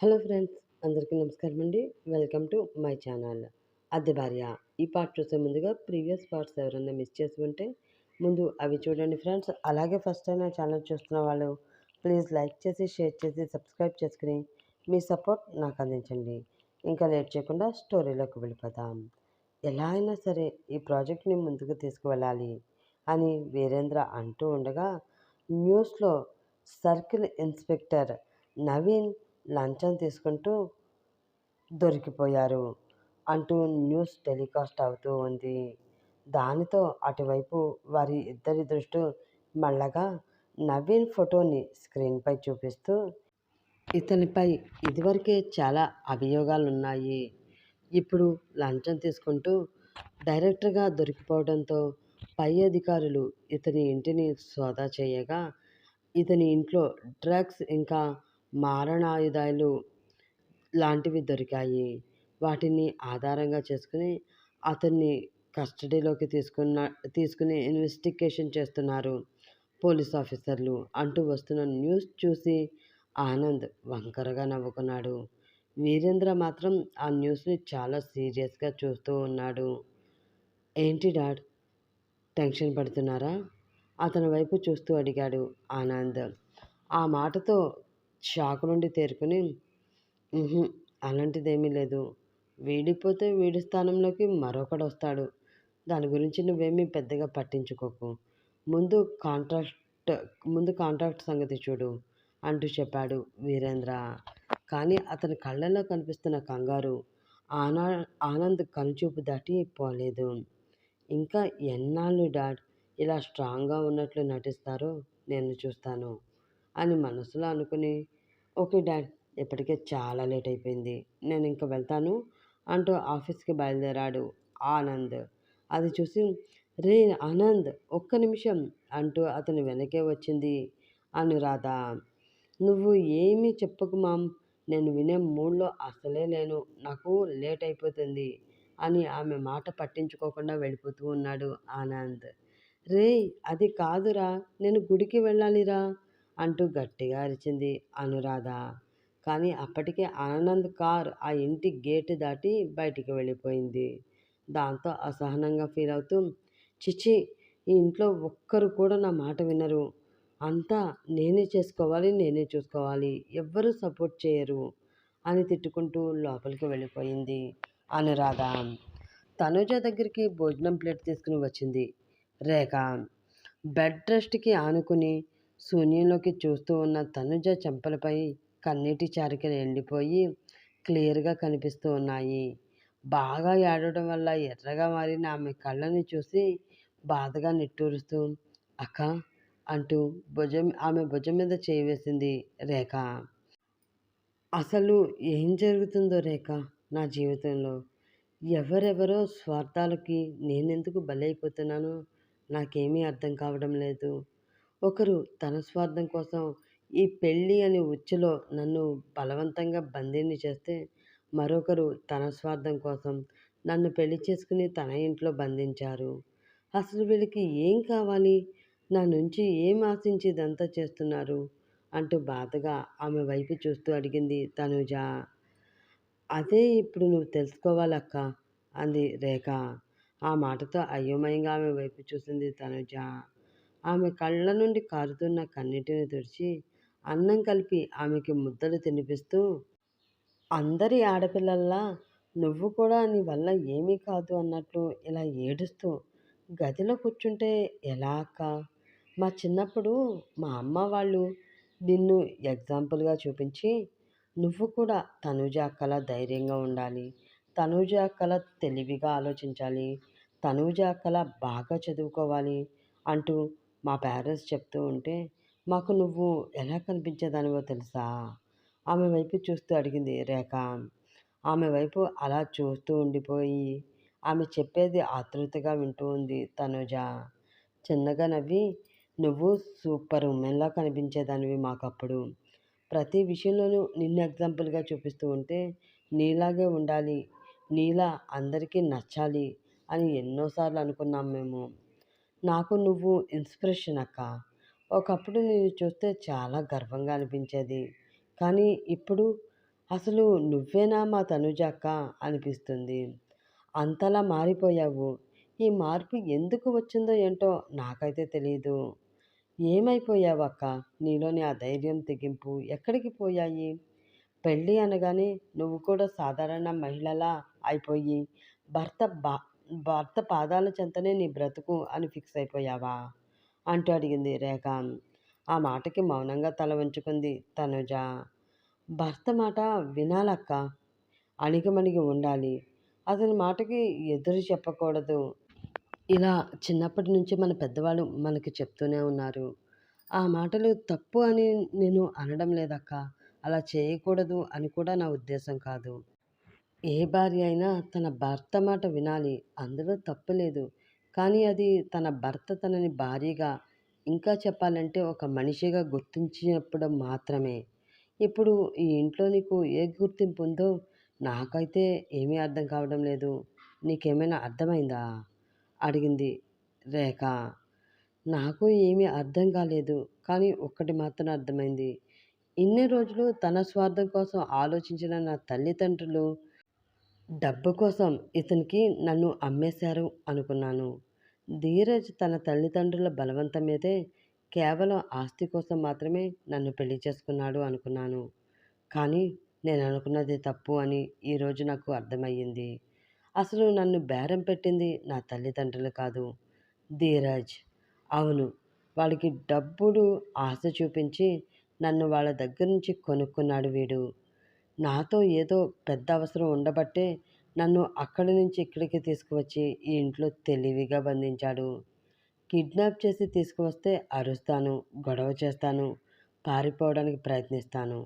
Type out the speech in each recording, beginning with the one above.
Hello friends అందరికీ నమస్కారం అండి వెల్కమ్ టు మై ఛానల్. అద్దె భార్య. ఈ పార్ట్ చూసే ముందుగా ప్రీవియస్ పార్ట్స్ ఎవరైనా మిస్ చేసి ఉంటే ముందు అవి చూడండి ఫ్రెండ్స్. అలాగే ఫస్ట్ టైం నా ఛానల్ చూస్తున్న వాళ్ళు ప్లీజ్ లైక్ చేసి షేర్ చేసి సబ్స్క్రైబ్ చేసుకుని మీ సపోర్ట్ నాకు అందించండి. ఇంకా లేట్ చేయకుండా స్టోరీలోకి వెళ్ళిపోదాం. ఎలా అయినా సరే ఈ ప్రాజెక్ట్ని ముందుకు తీసుకువెళ్ళాలి అని వీరేంద్ర అంటూ ఉండగా న్యూస్లో సర్కిల్ ఇన్స్పెక్టర్ నవీన్ లంచం తీసుకుంటూ దొరికిపోయారు అంటూ న్యూస్ టెలికాస్ట్ అవుతూ ఉంది. దానితో అటువైపు వారి ఇద్దరి దృష్టి మళ్ళగా నవీన్ ఫోటోని స్క్రీన్పై చూపిస్తూ ఇతనిపై ఇదివరకే చాలా అభియోగాలు ఉన్నాయి ఇప్పుడు లంచం తీసుకుంటూ డైరెక్టర్గా దొరికిపోవడంతో పై అధికారులు ఇతని ఇంటిని సోదా చేయగా ఇతని ఇంట్లో డ్రగ్స్ ఇంకా మారణాయుధాలు లాంటివి దొరికాయి. వాటిని ఆధారంగా చేసుకుని అతన్ని కస్టడీలోకి తీసుకున్న తీసుకుని ఇన్వెస్టిగేషన్ చేస్తున్నారు పోలీస్ ఆఫీసర్లు. అంటూ వస్తున్న న్యూస్ చూసి ఆనంద్ వంకరగా నవ్వుకున్నాడు. వీరేంద్ర మాత్రం ఆ న్యూస్ని చాలా సీరియస్గా చూస్తూ ఉన్నాడు. ఏంటి డాడ్ టెన్షన్ పడుతున్నారా? అతని వైపు చూస్తూ అడిగాడు ఆనంద్. ఆ మాటతో షాక్ నుండి తేరుకుని అలాంటిదేమీ లేదు. వీడిపోతే వీడి స్థానంలోకి మరొకడు వస్తాడు దాని గురించి నువ్వేమీ పెద్దగా పట్టించుకోకు. ముందు కాంట్రాక్ట్ ముందు కాంట్రాక్ట్ సంగతి చూడు అంటూ చెప్పాడు వీరేంద్ర. కానీ అతని కళ్ళల్లో కనిపిస్తున్న కంగారు ఆనా ఆనంద్ కనుచూపు దాటి పోలేదు. ఇంకా ఎన్నాళ్ళు డాడ్ ఇలా స్ట్రాంగ్గా ఉన్నట్లు నటిస్తారో నేను చూస్తాను. అని మనసులో అనుకుని ఓకే డాడ్ ఇప్పటికే చాలా లేట్ అయిపోయింది. నేను ఇంక వెళ్తాను అంటూ ఆఫీస్కి బయలుదేరాడు ఆనంద్. అది చూసి రే ఆనంద్ ఒక్క నిమిషం అంటూ అతను వెనకే వచ్చింది అనురాధ. నువ్వు ఏమీ చెప్పకు మామ్. నేను వినే మూడ్లో అసలే లేను. నాకు లేట్ అయిపోతుంది అని ఆమె మాట పట్టించుకోకుండా వెళ్ళిపోతూ ఉన్నాడు ఆనంద్. రే అది కాదురా. నేను గుడికి వెళ్ళాలిరా. అంటూ గట్టిగా అరిచింది అనురాధ. కానీ అప్పటికే ఆనంద్ కార్ ఆ ఇంటి గేటు దాటి బయటికి వెళ్ళిపోయింది. దాంతో అసహనంగా ఫీల్ అవుతూ చిచి ఈ ఇంట్లో ఒక్కరు కూడా నా మాట వినరు. అంతా నేనే చేసుకోవాలి నేనే చూసుకోవాలి. ఎవ్వరూ సపోర్ట్ చేయరు అని తిట్టుకుంటూ లోపలికి వెళ్ళిపోయింది అనురాధ. తనుజ దగ్గరికి భోజనం ప్లేట్ తీసుకుని వచ్చింది. రేఖ బెడ్ రెస్ట్కి ఆనుకుని శూన్యంలోకి చూస్తూ ఉన్న తనుజ చెంపలపై కన్నీటి చారికలు ఎండిపోయి క్లియర్గా కనిపిస్తూ ఉన్నాయి. బాగా ఏడవడం వల్ల ఎర్రగా మారిన ఆమె కళ్ళని చూసి బాధగా నిట్టూరుస్తూ అక్క అంటూ భుజం ఆమె భుజం మీద చేయి వేసింది రేఖ. అసలు ఏం జరుగుతుందో రేఖ నా జీవితంలో? ఎవరెవరో స్వార్థాలకి నేనెందుకు బలైపోతున్నానో నాకేమీ అర్థం కావడం లేదు. ఒకరు తన స్వార్థం కోసం ఈ పెళ్ళి అనే ఉచ్చులో నన్ను బలవంతంగా బందీని చేస్తే మరొకరు తన స్వార్థం కోసం నన్ను పెళ్ళి చేసుకుని తన ఇంట్లో బంధించారు. అసలు వీళ్ళకి ఏం కావాలి? నా నుంచి ఏం ఆశించి ఇదంతా చేస్తున్నారు? అంటూ బాధగా ఆమె వైపు చూస్తూ అడిగింది తనుజ. అదే ఇప్పుడు నువ్వు తెలుసుకోవాలక్క అంది రేఖ. ఆ మాటతో అయోమయంగా ఆమె వైపు చూసింది తనుజ. ఆమె కళ్ళ నుండి కారుతున్న కన్నీటిని తుడిచి అన్నం కలిపి ఆమెకి ముద్దలు తినిపిస్తూ అందరి ఆడపిల్లల్లా నువ్వు కూడా నీ వల్ల ఏమీ కాదు అన్నట్లు ఇలా ఏడుస్తూ గదిలో కూర్చుంటే ఎలా అక్క? మా చిన్నప్పుడు మా అమ్మ వాళ్ళు నిన్ను ఎగ్జాంపుల్గా చూపించి నువ్వు కూడా తనుజ అక్కల ధైర్యంగా ఉండాలి తనుజ అక్కల తెలివిగా ఆలోచించాలి తనుజ అక్కల బాగా చదువుకోవాలి అంటూ మా పేరెంట్స్ చెప్తూ ఉంటే మాకు నువ్వు ఎలా కనిపించేదానివో తెలుసా? ఆమె వైపు చూస్తూ అడిగింది రేఖ. ఆమె వైపు అలా చూస్తూ ఉండిపోయి ఆమె చెప్పేది ఆతృతగా వింటూ ఉంది తనుజ. చిన్నగా నవ్వి నువ్వు సూపర్ ఉమెన్లా కనిపించేదానివి మాకప్పుడు. ప్రతి విషయంలోనూ నిన్ను ఎగ్జాంపుల్గా చూపిస్తూ ఉంటే నీలాగే ఉండాలి నీలా అందరికీ నచ్చాలి అని ఎన్నోసార్లు అనుకున్నాం మేము. నాకు నువ్వు ఇన్స్పిరేషన్ అక్క ఒకప్పుడు నేను చూస్తే చాలా గర్వంగా అనిపించేది కానీ ఇప్పుడు అసలు నువ్వేనా మా తనుజ అక్క అనిపిస్తుంది. అంతలా మారిపోయావు. ఈ మార్పు ఎందుకు వచ్చిందో ఏంటో నాకైతే తెలియదు ఏమైపోయావక్క? నీలోని ఆ ధైర్యం, తెగింపు ఎక్కడికి పోయాయి? పెళ్ళి అనగానే నువ్వు కూడా సాధారణ మహిళలా అయిపోయి భర్త బా భర్త పాదాల చెంతనే నీ బ్రతుకు అని ఫిక్స్ అయిపోయావా? అంటూ అడిగింది రేఖ. ఆ మాటకి మౌనంగా తల వంచుకుంది తనుజ. భర్త మాట వినాలక్క. అణిగిమణిగి ఉండాలి. అతని మాటకి ఎదురు చెప్పకూడదు. ఇలా చిన్నప్పటి నుంచి మన పెద్దవాళ్ళు మనకి చెప్తూనే ఉన్నారు. ఆ మాటలు తప్పు అని నేను అనడం లేదక్క. అలా చేయకూడదు అని కూడా నా ఉద్దేశం కాదు. ఏ భార్య అయినా తన భర్త మాట వినాలి. అందులో తప్పు లేదు. కానీ అది తన భర్త తనని భార్యగా, ఇంకా చెప్పాలంటే ఒక మనిషిగా గుర్తించినప్పుడు మాత్రమే. ఇప్పుడు ఈ ఇంట్లో నీకు ఏ గుర్తింపు ఉందో నాకైతే ఏమీ అర్థం కావడం లేదు. నీకేమైనా అర్థమైందా? అడిగింది రేఖ. నాకు ఏమీ అర్థం కాలేదు. కానీ ఒక్కటి మాత్రం అర్థమైంది. ఇన్ని రోజులు తన స్వార్థం కోసం ఆలోచించిన నా తల్లిదండ్రులు డబ్బు కోసం ఇతనికి నన్ను అమ్మేశారు అనుకున్నాను. ధీరజ్ తన తల్లిదండ్రుల బలవంతం మీదే కేవలం ఆస్తి కోసం మాత్రమే నన్ను పెళ్ళి చేసుకున్నాడు అనుకున్నాను. కానీ నేను అనుకున్నది తప్పు అని ఈరోజు నాకు అర్థమయ్యింది. అసలు నన్ను బేరం పెట్టింది నా తల్లిదండ్రులు కాదు. ధీరజ్. అవును. వాడికి డబ్బుడు ఆశ చూపించి నన్ను వాళ్ళ దగ్గర నుంచి కొనుక్కున్నాడు వీడు. నాతో ఏదో పెద్ద అవసరం ఉండబట్టే నన్ను అక్కడి నుంచి ఇక్కడికి తీసుకువచ్చి ఈ ఇంట్లో తెలివిగా బంధించాడు. కిడ్నాప్ చేసి తీసుకువస్తే అరుస్తాను, గొడవ చేస్తాను, పారిపోవడానికి ప్రయత్నిస్తాను.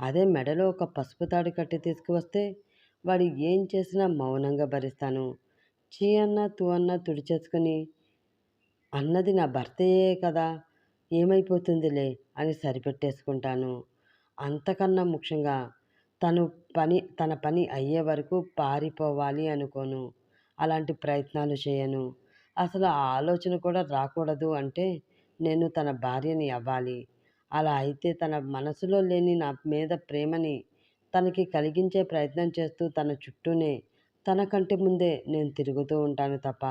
అదే మెడలో ఒక పసుపు తాడు కట్టి తీసుకువస్తే వాడు ఏం చేసినా మౌనంగా భరిస్తాను. చీ అన్న తూ అన్న తుడిచేసుకుని అన్నది నా భర్తయే కదా! ఏమైపోతుందిలే అని సరిపెట్టేసుకుంటాను. అంతకన్నా ముఖ్యంగా తను పని తన పని అయ్యే వరకు పారిపోవాలి అనుకోను. అలాంటి ప్రయత్నాలు చేయను. అసలు ఆ ఆలోచన కూడా రాకూడదు అంటే నేను తన భార్యని అవ్వాలి. అలా అయితే తన మనసులో లేని నా మీద ప్రేమని తనకి కలిగించే ప్రయత్నం చేస్తూ తన చుట్టూనే, తన కంటి ముందే నేను తిరుగుతూ ఉంటాను తప్ప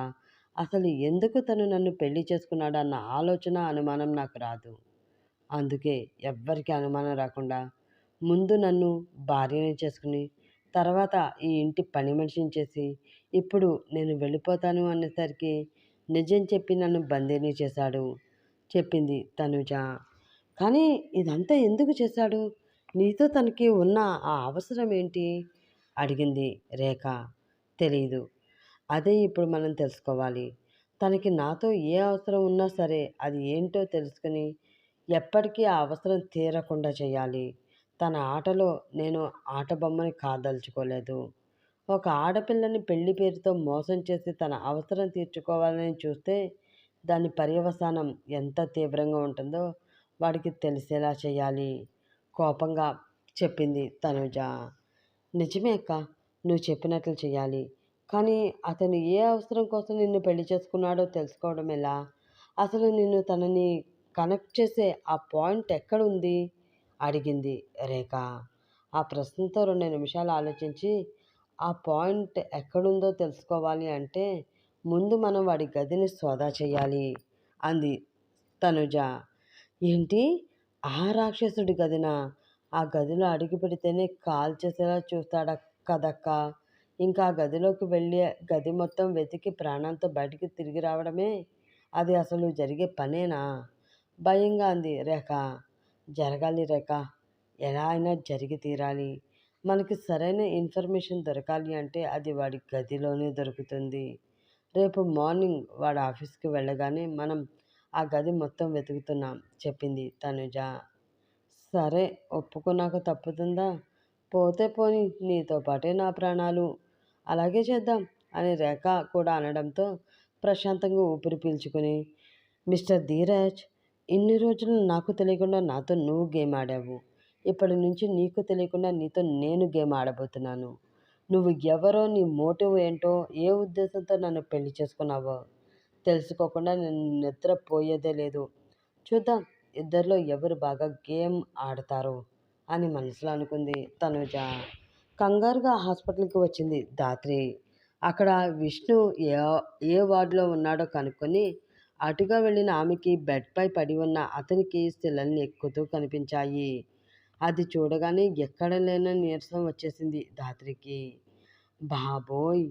అసలు ఎందుకు తను నన్ను పెళ్ళి చేసుకున్నాడు అన్న ఆలోచన, అనుమానం నాకు రాదు. అందుకే ఎవ్వరికీ అనుమానం రాకుండా ముందు నన్ను భార్యని చేసుకుని, తర్వాత ఈ ఇంటి పని మనిషిని చేసి, ఇప్పుడు నేను వెళ్ళిపోతాను అనేసరికి నిజం చెప్పి నన్ను బందీని చేశాడు. చెప్పింది తనుజ. కానీ ఇదంతా ఎందుకు చేశాడు? నీతో తనకి ఉన్న ఆ అవసరం ఏంటి? అడిగింది రేఖ. తెలీదు. అదే ఇప్పుడు మనం తెలుసుకోవాలి. తనకి నాతో ఏ అవసరం ఉన్నా సరే అది ఏంటో తెలుసుకుని ఎప్పటికీ ఆ అవసరం తీరకుండా చేయాలి. తన ఆటలో నేను ఆట బొమ్మని కాదలుచుకోలేదు. ఒక ఆడపిల్లని పెళ్ళి పేరుతో మోసం చేసి తన అవసరం తీర్చుకోవాలని చూస్తే దాని పర్యవసానం ఎంత తీవ్రంగా ఉంటుందో వాడికి తెలిసేలా చేయాలి. కోపంగా చెప్పింది తనుజ. నిజమే అక్క. నువ్వు చెప్పినట్లు చేయాలి కానీ అతను ఏ అవసరం కోసం నిన్ను పెళ్ళి చేసుకున్నాడో తెలుసుకోవడం ఎలా? అసలు నిన్ను తనని కనెక్ట్ చేసే ఆ పాయింట్ ఎక్కడుంది? అడిగింది రేఖ. ఆ ప్రశ్నతో రెండు నిమిషాలు ఆలోచించి ఆ పాయింట్ ఎక్కడుందో తెలుసుకోవాలి అంటే ముందు మనం వాడి గదిని సోదా చేయాలి అంది తనుజ. ఏంటి? ఆ రాక్షసుడి గదినా? ఆ గదిలో అడుగుపెడితేనే కాల్చేసేలా చూస్తాడ కదక్కా! ఇంకా ఆ గదిలోకి వెళ్ళి గది మొత్తం వెతికి ప్రాణంతో బయటికి తిరిగి రావడమే అది అసలు జరిగే పనేనా? భయంగా అంది రేఖ. జరగాలి రేఖ. ఎలా అయినా జరిగి తీరాలి. మనకి సరైన ఇన్ఫర్మేషన్ దొరకాలి అంటే అది వాడి గదిలోనే దొరుకుతుంది. రేపు మార్నింగ్ వాడు ఆఫీస్కి వెళ్ళగానే మనం ఆ గది మొత్తం వెతుకుతున్నాం చెప్పింది తనుజ. సరే ఒప్పుకున్నాక తప్పుతుందా? పోతే పోనీ నీతో పాటే నా ప్రాణాలు. అలాగే చేద్దాం అని రేఖ కూడా అనడంతో ప్రశాంతంగా ఊపిరి పీల్చుకుని మిస్టర్ ధీరజ్ ఇన్ని రోజులు నాకు తెలియకుండా నాతో నువ్వు గేమ్ ఆడావు. ఇప్పటి నుంచి నీకు తెలియకుండా నీతో నేను గేమ్ ఆడబోతున్నాను. నువ్వు ఎవరో నీ మోటివ్ ఏంటో ఏ ఉద్దేశంతో నన్ను పెళ్ళి చేసుకున్నావో తెలుసుకోకుండా నేను నిద్రపోయేదే లేదు. చూద్దాం ఇద్దరిలో ఎవరు బాగా గేమ్ ఆడతారు అని మనసులో అనుకుంది తనుజ కంగారుగా హాస్పిటల్కి వచ్చింది దాత్రి అక్కడ విష్ణు ఏ ఏ వార్డులో ఉన్నాడో కనుక్కొని అటుగా వెళ్ళిన ఆమెకి బెడ్పై పడి ఉన్న అతనికి శిలల్ని ఎక్కుతూ కనిపించాయి. అది చూడగానే ఎక్కడ లేని నీరసం వచ్చేసింది ధాత్రికి. బాబోయ్!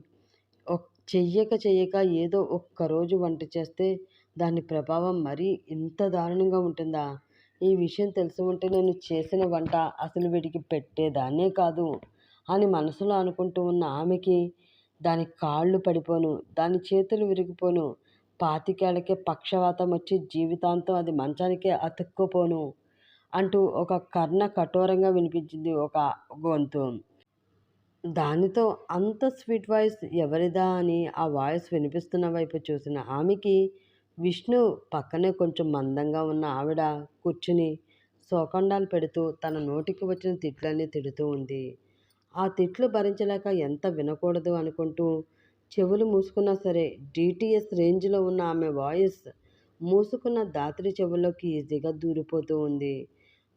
చెయ్యక చెయ్యక ఏదో ఒక్కరోజు వంట చేస్తే దాని ప్రభావం మరీ ఇంత దారుణంగా ఉంటుందా? ఈ విషయం తెలిసి ఉంటే నేను చేసిన వంట అసలు వీడికి పెట్టేదాన్నే కాదు అని మనసులో అనుకుంటూ ఉన్న ఆమెకి దాని కాళ్ళు పడిపోను దాని చేతులు విరిగిపోను పాతికేళ్ళకే పక్షవాతం వచ్చి జీవితాంతం అది మంచానికే అతుక్కుపోను అంటూ ఒక కర్ణ కఠోరంగా వినిపించింది ఒక గొంతు. దానితో అంత స్వీట్ వాయిస్ ఎవరిదా అని ఆ వాయిస్ వినిపిస్తున్న వైపు చూసిన ఆమెకి విష్ణు పక్కనే కొంచెం మందంగా ఉన్న ఆవిడ కూర్చుని సోకండాలు పెడుతూ తన నోటికి వచ్చిన తిట్లన్నీ తిడుతూ ఉంది. ఆ తిట్లు భరించలేక ఎంత వినకూడదు అనుకుంటూ చెవులు మూసుకున్నా సరే డిటిఎస్ రేంజ్లో ఉన్న ఆమె వాయిస్ మూసుకున్న దాత్రి చెవుల్లోకి ఈజీగా దూరిపోతూ ఉంది.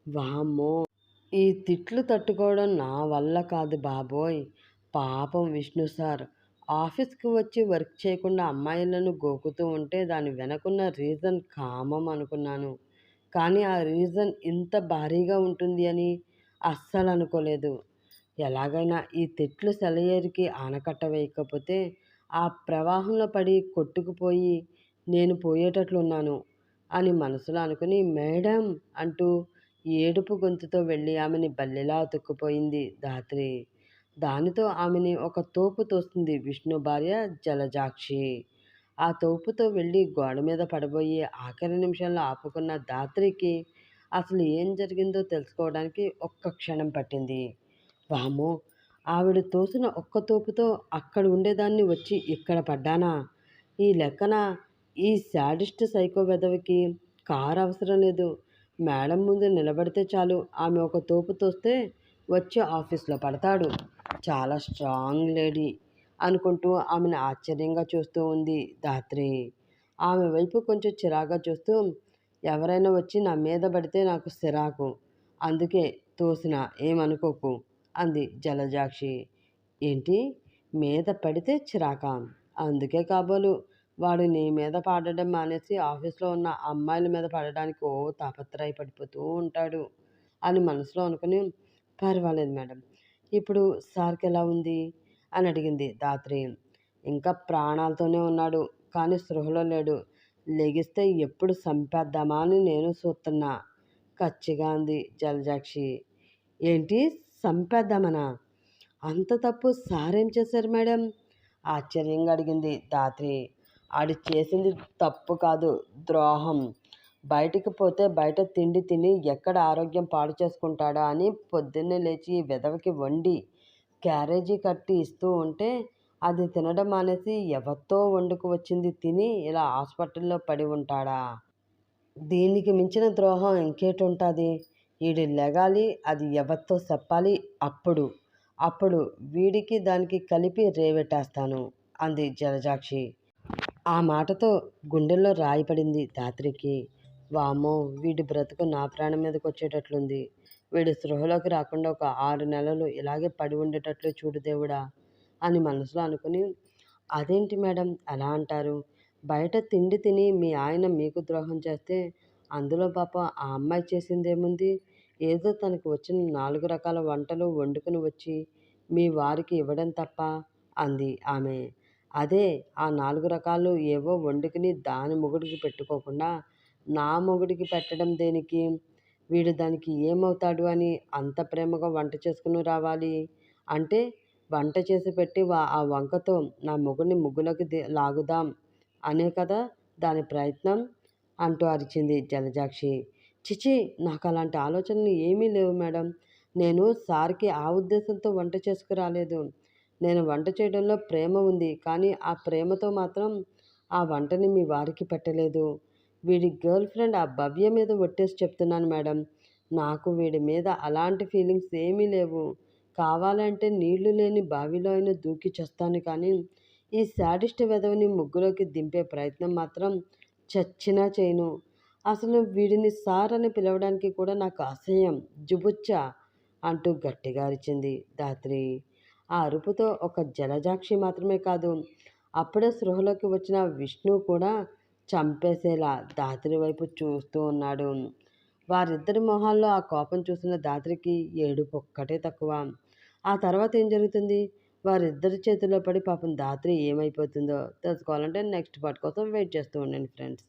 వామ్మో! ఈ తిట్లు తట్టుకోవడం నా వల్ల కాదు బాబోయ్! పాపం విష్ణు సార్! ఆఫీస్కి వచ్చి వర్క్ చేయకుండా అమ్మాయిలను గోకుతూ ఉంటే దాని వెనకున్న రీజన్ కామం అనుకున్నాను. కానీ ఆ రీజన్ ఇంత భారీగా ఉంటుంది అని అస్సలు అనుకోలేదు ఎలాగైనా ఈ తిట్లు సెలయేరికి ఆనకట్ట వేయకపోతే ఆ ప్రవాహంలో పడి కొట్టుకుపోయి నేను పోయేటట్లున్నాను అని మనసులో అనుకుని మేడం అంటూ ఏడుపు గొంతుతో వెళ్ళి ఆమెని బల్లెలా అతుక్కుపోయింది ధాత్రి. దానితో ఆమెని ఒక తోపు తోస్తుంది విష్ణు భార్య జలజాక్షి. ఆ తోపుతో వెళ్ళి గోడ మీద పడబోయి ఆఖరి నిమిషంలో ఆపుకున్న దాత్రికి అసలు ఏం జరిగిందో తెలుసుకోవడానికి ఒక్క క్షణం పట్టింది. వామో ఆవిడ తోసిన ఒక్క తోపుతో అక్కడ ఉండేదాన్ని వచ్చి ఇక్కడ పడ్డానా? ఈ లెక్కన ఈ శాడిస్ట్ సైకో వెదవికి కారు అవసరం లేదు. మేడం ముందు నిలబడితే చాలు. ఆమె ఒక తోపు తోస్తే వచ్చి ఆఫీస్లో పడతాడు. చాలా స్ట్రాంగ్ లేడీ అనుకుంటూ ఆమెను ఆశ్చర్యంగా చూస్తూ ఉంది ధాత్రి. ఆమె వైపు కొంచెం చిరాగా చూస్తూ ఎవరైనా వచ్చి నా మీద పడితే నాకు సిరాకు. అందుకే తోసిన ఏమనుకోకు. అంది జలజాక్షి. ఏంటి? మీద పడితే చిరాక. అందుకే కాబోలు. వాడు నీ మీద పాడడం మానేసి ఆఫీస్లో ఉన్న అమ్మాయిల మీద పడడానికి ఓ తాపత్రయ పడిపోతూ ఉంటాడు అని మనసులో అనుకుని పర్వాలేదు మేడం. ఇప్పుడు సార్కి ఎలా ఉంది? అని అడిగింది దాత్రి. ఇంకా ప్రాణాలతోనే ఉన్నాడు కానీ సృహలో లేడు. లెగిస్తే ఎప్పుడు చంపేద్దామా అని నేను చూస్తున్నా. కచ్చిగా అంది జలజాక్షి. ఏంటి? చంపేద్దామనా అంత తప్పు సారేం చేశారు మేడం? ఆశ్చర్యంగా అడిగింది దాత్రి ఆడి చేసింది తప్పు కాదు ద్రోహం. బయటికి పోతే బయట తిండి తిని ఎక్కడ ఆరోగ్యం పాడు చేసుకుంటాడా అని పొద్దున్నే లేచి విధవకి వండి క్యారేజీ కట్టి ఇస్తూ ఉంటే అది తినడం మానేసి ఎవరితో వండుకు వచ్చింది తిని ఇలా హాస్పిటల్లో పడి ఉంటాడా? దీనికి మించిన ద్రోహం ఇంకేటుంటుంది? వీడు లెగాలి అది ఎవరితో చెప్పాలి? అప్పుడు. అప్పుడు వీడికి దానికి కలిపి రేవెట్టేస్తాను అంది జలజాక్షి. ఆ మాటతో గుండెల్లో రాయిపడింది ధాత్రికి. వామో వీడి బ్రతుకు నా ప్రాణం మీదకి వచ్చేటట్లుంది వీడి స్పృహలోకి రాకుండా ఒక ఆరు నెలలు ఇలాగే పడి ఉండేటట్లు చూడు దేవుడా అని మనసులో అనుకుని అదేంటి మేడం అలా అంటారు? బయట తిండి తిని మీ ఆయన మీకు ద్రోహం చేస్తే అందులో పాప ఆ అమ్మాయి చేసిందేముంది? ఏదో తనకు వచ్చిన నాలుగు రకాల వంటలు వండుకుని వచ్చి మీ వారికి ఇవ్వడం తప్ప అంది ఆమె. అదే ఆ నాలుగు రకాలు ఏవో వండుకుని దాని మొగుడికి పెట్టుకోకుండా నా మొగుడికి పెట్టడం దేనికి? వీడు దానికి ఏమవుతాడు అని అంత ప్రేమగా వంట చేసుకుని రావాలి? అంటే వంట చేసి పెట్టి ఆ వంకతో నా మొగుడిని ముగ్గులోకి లాగుదాం అనే కదా దాని ప్రయత్నం? అంటూ అరిచింది జలజాక్షి. చిచి నాకు అలాంటి ఆలోచనలు ఏమీ లేవు మేడం. నేను సార్కి ఆ ఉద్దేశంతో వంట చేసుకురాలేదు. నేను వంట చేయడంలో ప్రేమ ఉంది కానీ ఆ ప్రేమతో మాత్రం ఆ వంటని మీ వారికి పెట్టలేదు. వీడి గర్ల్ ఫ్రెండ్ ఆ భవ్య మీద ఒట్టేసి చెప్తున్నాను మేడం. నాకు వీడి మీద అలాంటి ఫీలింగ్స్ ఏమీ లేవు. కావాలంటే నీళ్ళు లేని బావిలో అయినా దూకి చేస్తాను కానీ ఈ శాడిస్ట్ వెధవని ముగ్గులోకి దింపే ప్రయత్నం మాత్రం చచ్చినా చేయను. అసలు వీడిని సార్ అని పిలవడానికి కూడా నాకు అసహ్యం. జుబుచ్చ అంటూ గట్టిగా అరిచింది ధాత్రి. ఆ అరుపుతో ఒక జలజాక్షి మాత్రమే కాదు అప్పుడే స్పృహలోకి వచ్చిన విష్ణు కూడా చంపేసేలా దాత్రి వైపు చూస్తూ ఉన్నాడు. వారిద్దరి మొహాల్లో ఆ కోపం చూసిన దాత్రికి ఏడుపు ఒక్కటే తక్కువ. ఆ తర్వాత ఏం జరుగుతుంది? వారిద్దరి చేతుల్లో పడి పాపం దాత్రి ఏమైపోతుందో తెలుసుకోవాలంటే నెక్స్ట్ పార్ట్ కోసం వెయిట్ చేస్తూ ఉండండి ఫ్రెండ్స్.